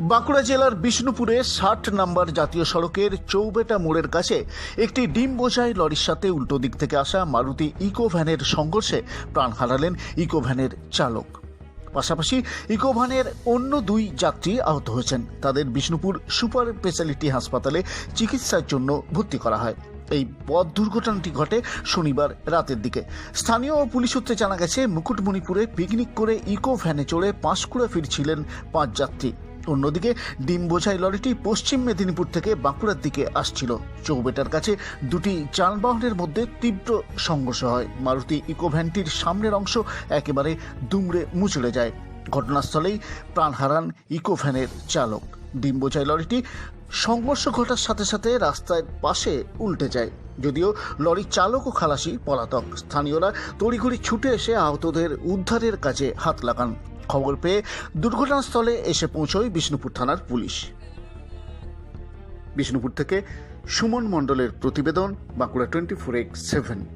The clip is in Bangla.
বাঁকুড়া জেলার বিষ্ণুপুরে ষাট নম্বর জাতীয় সড়কের চৌবেটা মোড়ের কাছে একটি ডিম বোঝাই লরির সাথে উল্টো দিক থেকে আসা মারুতি ইকো ভ্যানের সংঘর্ষে প্রাণ হারালেন ইকো ভ্যানের চালক। পাশাপাশি ইকো ভ্যানের অন্য দুই যাত্রী আহত হয়েছেন। তাদের বিষ্ণুপুর সুপার স্পেশালিটি হাসপাতালে চিকিৎসার জন্য ভর্তি করা হয়। এই পথ দুর্ঘটনাটি ঘটে শনিবার রাতের দিকে। স্থানীয় পুলিশ সূত্রে জানা গেছে, মুকুটমণিপুরে পিকনিক করে ইকো ভ্যানে চড়ে পাঁশকুড়া ফিরছিলেন পাঁচ যাত্রী। অন্যদিকে ডিম বোঝাই লরিটি পশ্চিম মেদিনীপুর থেকে বাঁকুড়ার দিকে আসছিল। চৌবেটার কাছে দুটি যানবাহনের মধ্যে তীব্র সংঘর্ষ হয়। মারুতি ইকোভ্যানটির সামনের অংশ একেবারে দুমড়ে মুচড়ে যায়। ঘটনাস্থলেই প্রাণ হারান ইকো ভ্যানের চালক। ডিম বোঝাই লরিটি সংঘর্ষ ঘটার সাথে সাথে রাস্তার পাশে উল্টে যায়। যদিও লরির চালক ও খালাসি পলাতক। স্থানীয়রা তড়িঘড়ি ছুটে এসে আহতদের উদ্ধারের কাজে হাত লাগান। খবর পেয়ে দুর্ঘটনাস্থলে এসে পৌঁছয় বিষ্ণুপুর থানার পুলিশ। বিষ্ণুপুর থেকে সুমন মণ্ডলের প্রতিবেদন, Bankura twenty four x seven.